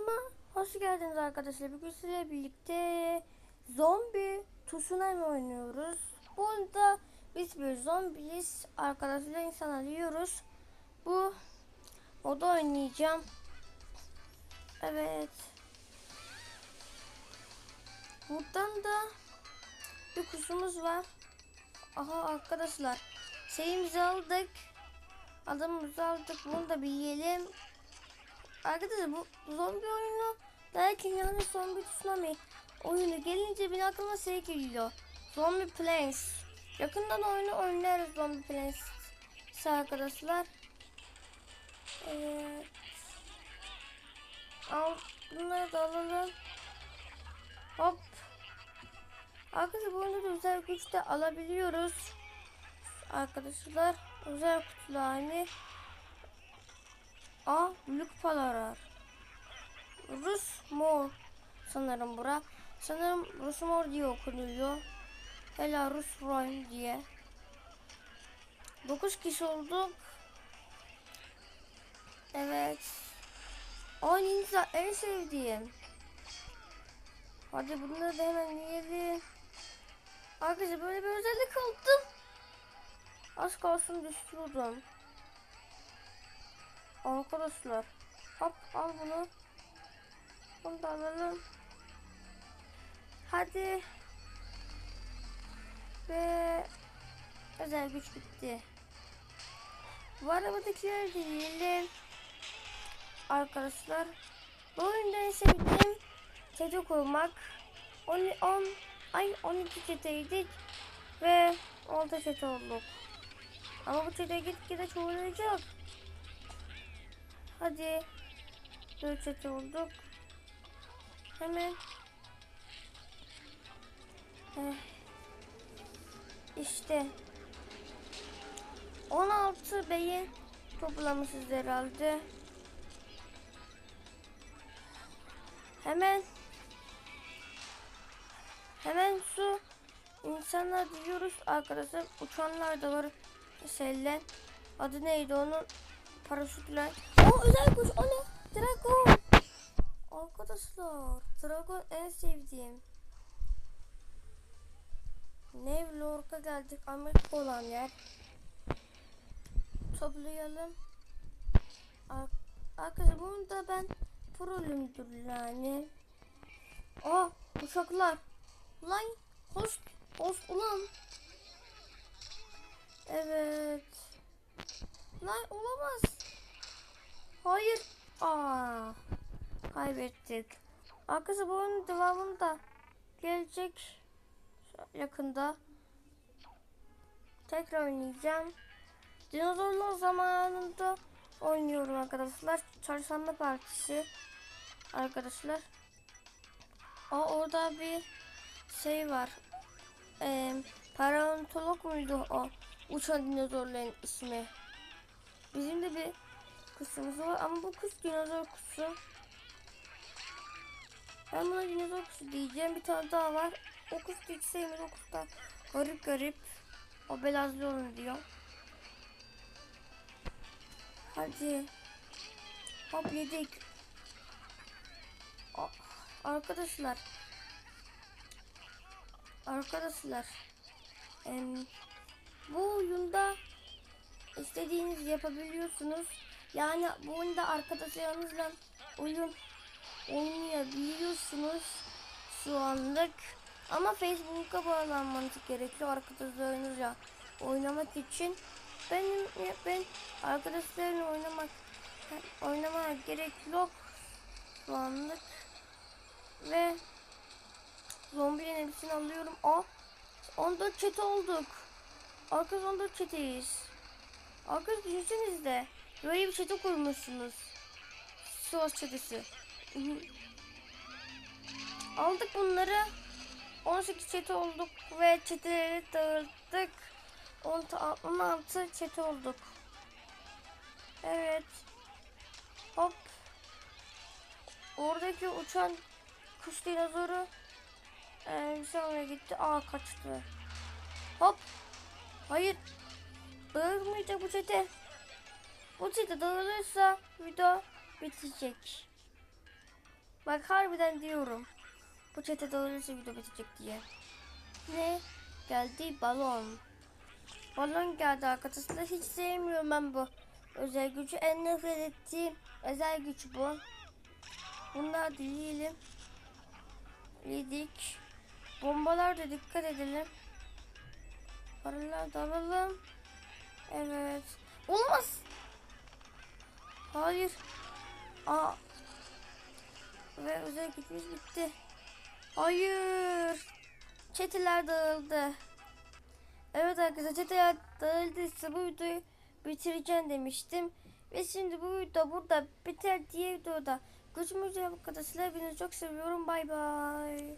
kanalıma hoş geldiniz arkadaşlar. Bugün sizlerle birlikte zombi tsunami oynuyoruz. Burada biz bir zombiyiz. Arkadaşlar insan arıyoruz. Bu moda oynayacağım. Evet. Buradan da bir kuşumuz var. Aha arkadaşlar. Şeyimizi aldık. Adamımızı aldık. Bunu da bir yiyelim. Arkadaşlar bu zombi oyunu derken yani zombi tsunami oyunu gelince bir aklıma şey geliyor. Zombie Planes. Yakından oyunu oynarız Zombie Planes. Arkadaşlar. Evet. Al bunları da alalım. Hop. Arkadaşlar bu oyunda da özel güç de alabiliyoruz. Arkadaşlar özel kutular hani. A büyük paralar. Rus mor sanırım bura. Sanırım Rus mor diye okunuyor. Hela Rus Roy diye. 9 kişi olduk. Evet. O ninja en sevdiğim. Hadi bunları da hemen yiyelim. Arkadaşlar böyle bir özellik aldım. Az kalsın düşüyordum. Arkadaşlar. Hop al bunu. Bunu da alalım. Hadi. Ve özel güç bitti. Bu arabadakileri de yiyelim. Arkadaşlar. Bu oyunda en sevdiğim çete kurmak. 10, 10 ay 12 çeteydik ve 6 çete olduk. Ama bu çete gitgide çoğalacak. Hadi. Dört çete olduk. Hemen. Eh. İşte. 16 beyin toplamışız herhalde. Hemen. Hemen su. İnsanlar diyoruz arkadaşlar. Uçanlar da var. Şeyler. Adı neydi onun? Paraşütler. O özel kuş o ne? Dragon. Arkadaşlar Dragon en sevdiğim. New York'a geldik. Amerika olan yer. Toplayalım. Ar Arkadaşlar bunu da ben prolümdür yani. Aa uçaklar. Lan host host ulan. Evet. Lan olamaz. Hayır. Aa, kaybettik. Arkadaşlar bu oyunun devamını da gelecek yakında. Tekrar oynayacağım. Dinozorlar zamanında oynuyorum arkadaşlar. Çarşamba partisi arkadaşlar. Aa, orada bir şey var. Ee, Paleontolog muydu o? Uçan dinozorların ismi. Bizim de bir kuşumuz var ama bu kuş dinozor kuşu. Ben buna dinozor kuşu diyeceğim. Bir tane daha var. O kuş hiç sevmiyorum. O kuş da garip garip. O belazlı olun diyor. Hadi. Hop yedik. Aa, Arkadaşlar. Arkadaşlar. em, bu oyunda istediğiniz yapabiliyorsunuz. Yani bu oyunda arkadaşlarınızla oyun oynayabiliyorsunuz şu anlık. Ama Facebook'a bağlanmanız gerekiyor arkadaşlarınızla oynamak için. Benim ben arkadaşlarımla oynamak oynamaya gerek yok şu anlık. Ve zombilerin hepsini alıyorum. Aa 14 çete olduk. Arkadaş 14 çeteyiz. Arkadaş düşünsenize. Böyle bir çete kurmuşsunuz. Sos çetesi. Aldık bunları. 18 çete olduk ve çeteleri dağıttık. 16 çete olduk. Evet. Hop. Oradaki uçan kuş dinozoru ee, sonra gitti. Aa kaçtı. Hop. Hayır. Dağılmayacak bu çete. Bu çete dağılırsa video bitecek. Bak harbiden diyorum. Bu çete dolayısıyla video bitecek diye. Ne? Geldi balon. Balon geldi arkadaşlar. Hiç sevmiyorum ben bu özel gücü. En nefret ettiğim özel güç bu. Bunlar diyelim. Yedik. Bombalar da dikkat edelim. Paralar da alalım. Evet. Olmaz. Hayır. Aa. Ve özel gücümüz bitti. Hayır. Çeteler dağıldı. Evet arkadaşlar çeteler dağıldıysa bu videoyu bitireceğim demiştim. Ve şimdi bu video burada biter diye videoda. Görüşmek üzere arkadaşlar. Hepinizi çok seviyorum. Bay bay.